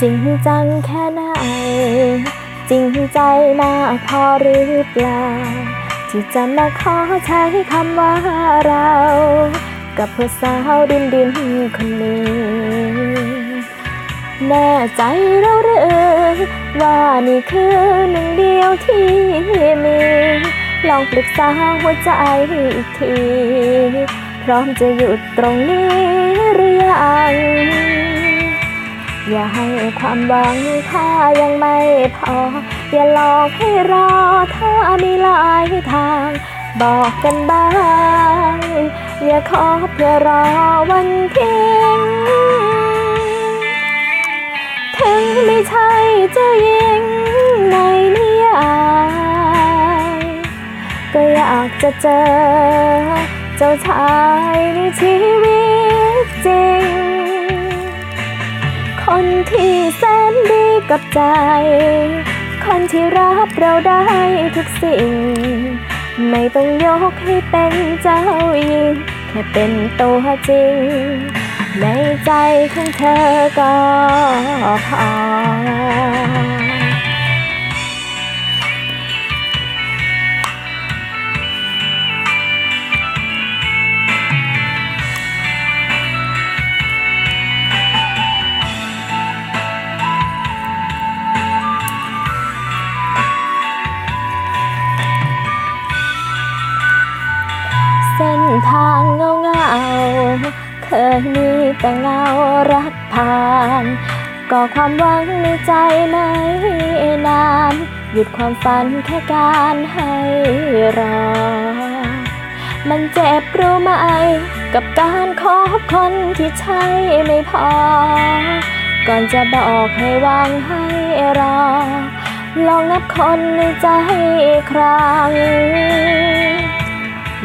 จริงจังแค่ไหน จริงใจมากพอหรือเปล่า ที่จะมาขอใช้คำว่าเรา กับผู้สาวดินดินคนนี้แน่ใจเราหรือว่านี่คือหนึ่งเดียวที่มี ลองปรึกษาหัวใจอีกที พร้อมจะหยุดตรงนี้หรือยัง ความหวังถ้ายังไม่พอ อย่าหลอกให้รอถ้ามีหลายทาง บอกกันบ้าง อย่าขอเพื่อรอวันทิ้งถึงไม่ใช่เจ้าหญิงในนิยายก็อยากจะเจอเจ้าชายในชีวิต กับใจ คนที่รับเราได้ทุกสิ่ง ไม่ต้องยกให้เป็นเจ้าหญิง แค่เป็นตัวจริง ในใจของเธอก็พอ ทางเงาเงา เคยมีแต่เงารักผ่าน ก็ความหวังในใจไม่นาน หยุดความฝันแค่การให้รอ มันเจ็บรู้ไหม กับการคบคนที่ใช่ไม่พอ ก่อนจะบอกให้วางให้รอ ลองนับคนในใจครั้ง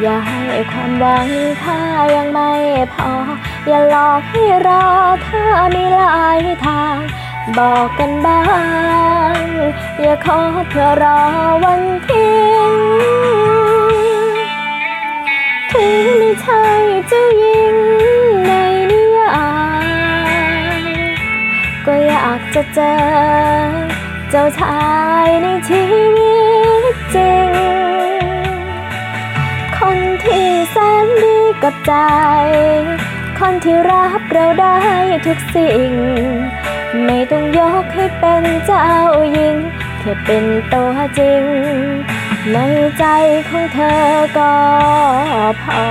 อย่าให้ความหวังถ้ายังไม่พอ อย่าหลอกให้รอถ้ามีหลายทาง บอกกันบ้าง อย่าขอเพื่อรอวันทิ้งถึงไม่ใช่เจ้าหญิงในนิยายก็อยากจะเจอ เจ้าชายในชีวิต แสนดีกับใจ คนที่รับเราได้ทุกสิ่ง ไม่ต้องยกให้เป็นเจ้าหญิง แค่เป็นตัวจริง ในใจของเธอก็พอ